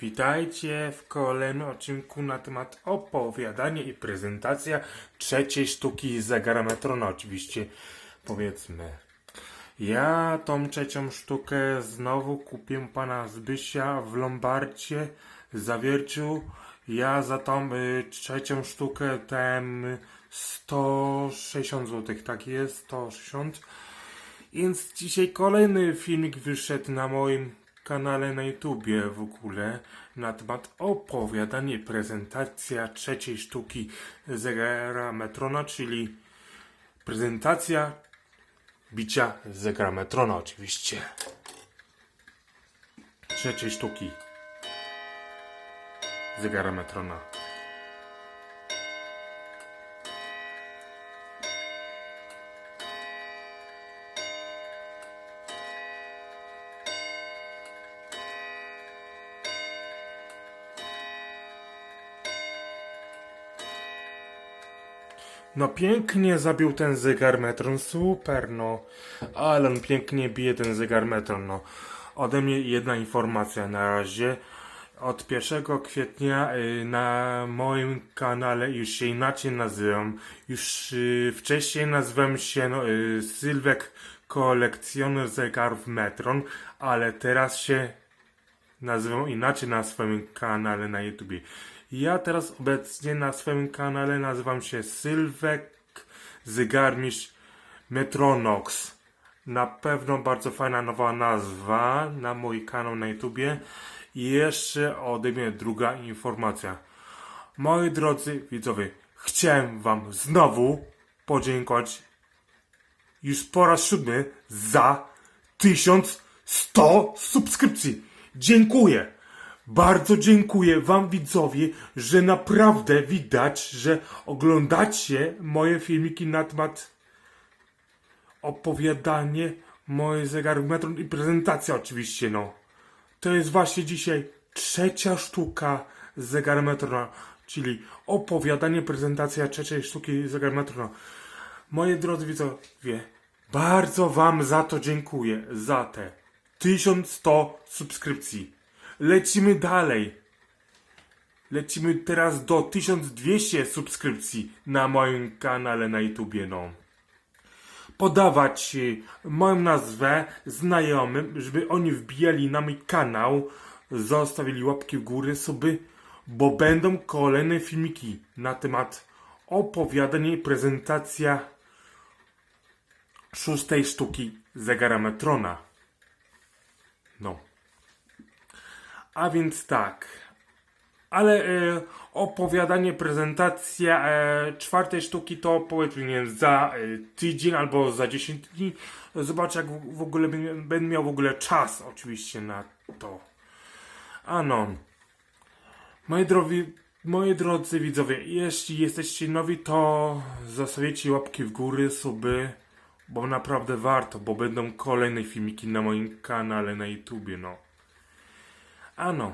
Witajcie w kolejnym odcinku na temat opowiadania i prezentacja trzeciej sztuki zegara metrona oczywiście powiedzmy. Ja tą trzecią sztukę znowu kupię pana Zbysia w Lombardzie zawierciu. Ja za tą y, trzecią sztukę y, 160 zł, tak jest, 160. Więc dzisiaj kolejny filmik wyszedł na moim kanale na YouTubie w ogóle na temat opowiadanie, prezentacja trzeciej sztuki zegara metrona, czyli prezentacja bicia zegara metrona oczywiście. Trzeciej sztuki zegara metrona. No pięknie zabił ten zegar metron, super no. Ale on pięknie bije ten zegar metron, no. Ode mnie jedna informacja na razie. Od 1 kwietnia y, na moim kanale już się inaczej nazywam. Już y, wcześniej nazywałem się no, y, Sylwek Kolekcjoner Zegarów Metron, ale teraz się nazywam inaczej na swoim kanale na YouTubie. Ja teraz obecnie na swoim kanale nazywam się Sylwek Zygarmistrz Metronox. Na pewno bardzo fajna nowa nazwa na mój kanał na YouTubie. I jeszcze ode mnie druga informacja. Moi drodzy widzowie, chciałem wam znowu podziękować już po raz siódmy za 1100 subskrypcji. Dziękuję. Bardzo dziękuję wam widzowie, że naprawdę widać, że oglądacie moje filmiki na temat opowiadanie moje zegarów metron i prezentacja oczywiście no. To jest właśnie dzisiaj trzecia sztuka zegara metrona, czyli opowiadanie, prezentacja trzeciej sztuki zegara metrona. Moi drodzy widzowie, bardzo wam za to dziękuję, za te 1100 subskrypcji. Lecimy dalej. Lecimy teraz do 1200 subskrypcji na moim kanale na YouTubie, no. Podawać y, moją nazwę znajomym, żeby oni wbijali na mój kanał, zostawili łapki w górę sobie, bo będą kolejne filmiki na temat opowiadania i prezentacja szóstej sztuki zegara metrona. No. A więc tak. Ale e, opowiadanie, prezentacja e, czwartej sztuki to powiedzmy za e, tydzień albo za 10 dni. Zobaczę jak w, w ogóle będę, miał w ogóle czas oczywiście na to. Ano. Moi drodzy, moi drodzy widzowie, jeśli jesteście nowi, to zostawicie łapki w góry, suby, bo naprawdę warto, bo będą kolejne filmiki na moim kanale na YouTubie, no. Ano,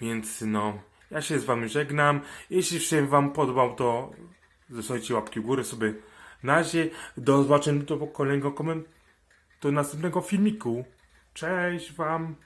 więc no, ja się z wami żegnam. Jeśli się wam podobał, to zostawcie łapki w górę sobie na razie. Do zobaczenia do kolejnego komentarza, do następnego filmiku. Cześć wam!